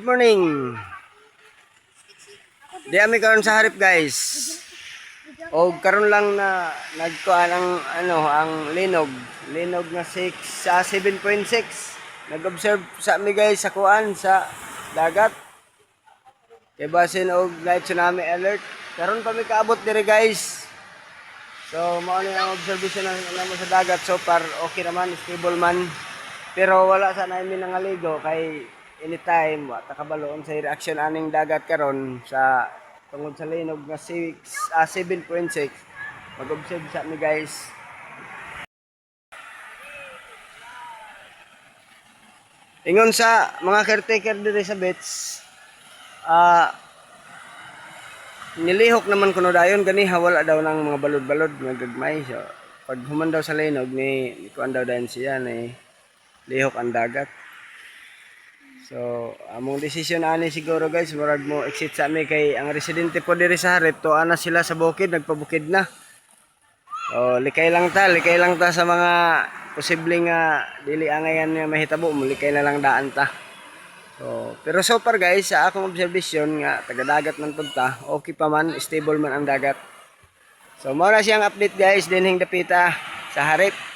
Good morning. Di ami karon sa harip guys. O karon lang na nagkuan ang ano ang linog, linog na 6 sa 7.6. Nag-observe sa mi guys sa kuan sa dagat. Kay basin og light tsunami alert. Karon pa mi kaabot dire guys. So mao ni ang observation ng namo sa dagat so far okay naman stable man. Pero wala sa namin nangaligo kay anytime wa ta kabaloon sa reaction aning dagat karon sa tungod sa linog nga 6 ah, 7.6 mag-observe sa mi guys. Ingon sa mga caretaker diri sa beach ah nilihok naman kuno dayon gani wala daw ng mga balod-balod nga gagmay. So pag human daw sa linog ni kuan daw dayon siya ni lihok ang dagat So, among desisyon ani siguro guys, murag mo exit sa amin kay ang residente po diri sa Harip, to ana sila sa bukid, nagpabukid na. So, likay lang ta, likay lang ta sa mga posibleng nga dili angayan nga mahitabo, mulikay na lang daan ta. So, pero so far guys, sa akong observation nga taga dagat man pud ta, okay pa man, stable man ang dagat. So, mao na siyang update guys, dinhing dapita sa Harip.